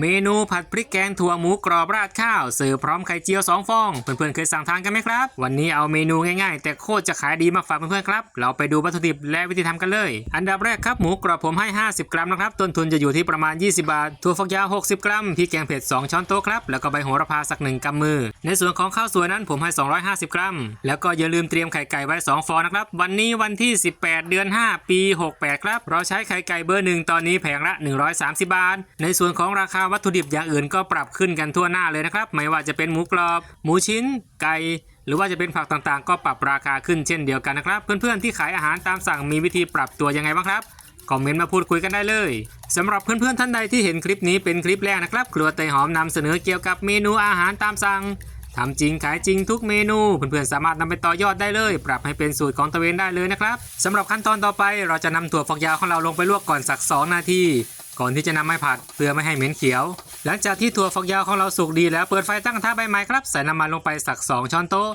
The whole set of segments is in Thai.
เมนูผัดพริกแกงถั่วหมูกรอบราดข้าวเสิร์ฟพร้อมไข่เจียว 2 ฟอง เพื่อนๆเคยสั่งทานกันไหมครับ วันนี้เอาเมนูง่ายๆ แต่โคตรจะขายดีมาฝากเพื่อนๆครับ เราไปดูวัตถุดิบและวิธีทำกันเลย อันดับแรกครับหมูกรอบผมให้ 50 กรัมนะครับ ต้นทุนจะอยู่ที่ประมาณ 20 บาท ถั่วฝักยาว 60 กรัมพริกแกงเผ็ด 2 ช้อนโต๊ะครับ แล้วก็ใบโหระพาสักหนึ่งกำมือ ในส่วนของข้าวสวยนั้นผมให้ 250 กรัม แล้วก็อย่าลืมเตรียมไข่ไก่ไว้ 2 ฟองนะครับ วันนี้วันที่ 18 เดือน 5 ปี 68 ครับ เราใช้ไข่ไก่เบอร์หนึ่งตอนนี้แผงละ 130 บาท ในส่วนของราคาวัตถุดิบอย่างอื่นก็ปรับขึ้นกันทั่วหน้าเลยนะครับ ไม่ว่าจะเป็นหมูกรอบ หมูชิ้น ไก่หรือว่าจะเป็นผักต่างๆ ก็ปรับราคาขึ้นเช่นเดียวกันนะครับ เพื่อนๆที่ขายอาหารตามสั่งมีวิธีปรับตัวยังไงบ้างครับคอมเมนต์มาพูดคุยกันได้เลยสำหรับเพื่อนๆท่านใดที่เห็นคลิปนี้เป็นคลิปแรกนะครับ ครัวเตยหอมนำเสนอเกี่ยวกับเมนูอาหารตามสั่งทำจริงขายจริงทุกเมนู เพื่อนๆสามารถนำไปต่อยอดได้เลย ปรับให้เป็นสูตรของตัวเองได้เลยนะครับสำหรับขั้นตอนต่อไปเราจะนำถั่วฝักยาวของเราลงไปลวกก่อนสัก 2 นาที ก่อนที่จะนำไปผัดเพื่อไม่ให้เหม็นเขียว หลังจากที่ถั่วฝักยาวของเราสุกดีแล้วเปิดไฟตั้งกระทะใบไม้ครับใส่น้ำมันลงไปสัก 2 ช้อนโต๊ะ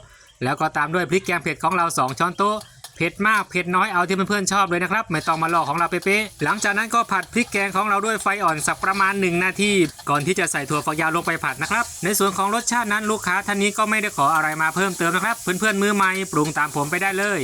แล้วก็ตามด้วยพริกแกงเผ็ดของเรา 2 ช้อนโต๊ะเผ็ดมากเผ็ดน้อยเอาที่เพื่อนๆชอบเลยนะครับ ไม่ต้องมาลอกของเราเป๊ะๆหลังจากนั้นก็ผัดพริกแกงของเราด้วยไฟอ่อนสักประมาณ 1 นาที ก่อนที่จะใส่ถั่วฝักยาวลงไปผัดนะครับ ในส่วนของรสชาตินั้นลูกค้าท่านนี้ก็ไม่ได้ขออะไรมาเพิ่มเติมนะครับ เพื่อนๆมือใหม่ปรุงตามผมไปได้เลย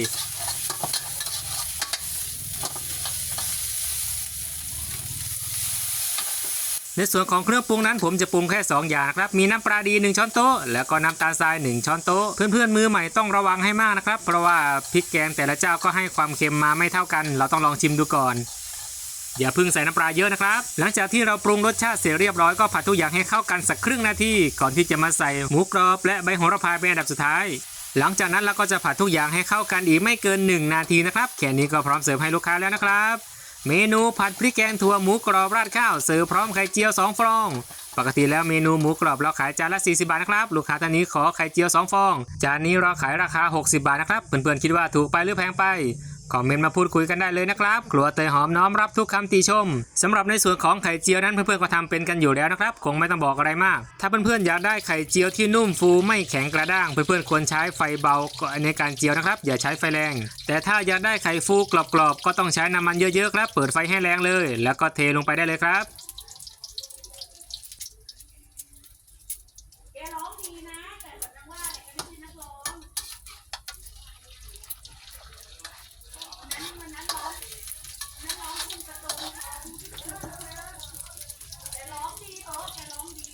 ในส่วนของเครื่องปรุงนั้นผมจะปรุงแค่ 2 อย่างครับ มีน้ำปลาดี 1 ช้อนโต๊ะ แล้วก็น้ำตาลทราย 1 ช้อนโต๊ะ เพื่อนๆมือใหม่ต้องระวังให้มากนะครับ เพราะว่าพริกแกงแต่ละเจ้าก็ให้ความเค็มมาไม่เท่ากัน เราต้องลองชิมดูก่อน อย่าเพิ่งใส่น้ำปลาเยอะนะครับ หลังจากที่เราปรุงรสชาติเสร็จเรียบร้อยก็ผัดทุกอย่างให้เข้ากันสักครึ่งนาที ก่อนที่จะมาใส่หมูกรอบและใบโหระพาเป็นอันดับสุดท้าย หลังจากนั้นเราก็จะผัดทุกอย่างให้เข้ากันอีกไม่เกิน 1 นาทีนะครับ แค่นี้ก็พร้อมเสิร์ฟให้ลูกค้าแล้วนะครับ เมนูผัดพริกแกงถั่วหมูกรอบราดข้าวเสิร์ฟพร้อมไข่เจียว 2 ฟอง ปกติแล้วเมนูหมูกรอบเราขายจานละ 40 บาทนะครับ ลูกค้าท่านนี้ขอไข่เจียว 2 ฟอง จานนี้เราขายราคา 60 บาทนะครับ เพื่อนๆคิดว่าถูกไปหรือแพงไป คอมเมนต์มาพูดคุยกันได้เลยนะครับ ครัวเตยหอมน้อมรับทุกคำติชมสำหรับในส่วนของไข่เจียวนั้นเพื่อนๆก็ทำเป็นกันอยู่แล้วนะครับ คงไม่ต้องบอกอะไรมาก ถ้าเพื่อนๆอยากได้ไข่เจียวที่นุ่มฟูไม่แข็งกระด้าง เพื่อนๆควรใช้ไฟเบาในการเจียวนะครับ อย่าใช้ไฟแรง แต่ถ้าอยากได้ไข่ฟูกรอบๆก็ต้องใช้น้ำมันเยอะๆครับ เปิดไฟให้แรงเลย แล้วก็เทลงไปได้เลยครับ แกร้องดีนะ แต่แบบนังว่าเนี่ยแกไม่ใช่นักร้องวันนั้นวันนั้นร้องนักร้องคุณกระโดงแกร้องดีโอ้แกร้องดี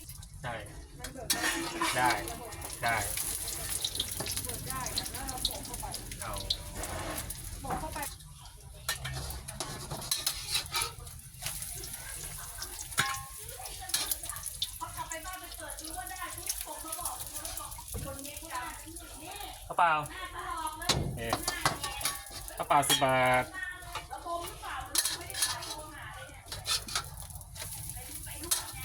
ได้ ได้ได้เอา เขากลับไปบ้านไปเปิดดูว่าได้ทุกคนเขาบอกเขาบอกคน นี้เขาได้นี่ข้าวเปล่าหน้าเขาหลอกเลยเอ๊ะข้าวเปล่าสิบบาท ระบมหรือเปล่าไม่ได้ขายโทรหาเลยเนี่ยไปนวดไง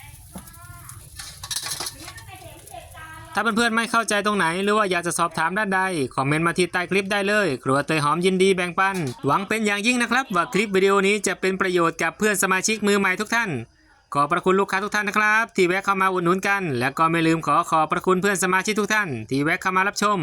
เนี่ยตั้งแต่เด็กเด็กตา ถ้าเพื่อนๆไม่เข้าใจตรงไหน หรือว่าอยากจะสอบถามด้านใดคอมเมนต์มาที่ใต้คลิปได้เลย ครัวเตยหอมยินดีแบ่งปัน หวังเป็นอย่างยิ่งนะครับ ว่าคลิปวิดีโอนี้จะเป็นประโยชน์กับเพื่อนสมาชิกมือใหม่ทุกท่าน ขอประคุณลูกค้าทุกท่านนะครับ ที่แวะเข้ามาอุดหนุนกัน และก็ไม่ลืมขอขอบพระคุณเพื่อนสมาชิกทุกท่าน ที่แวะเข้ามารับชม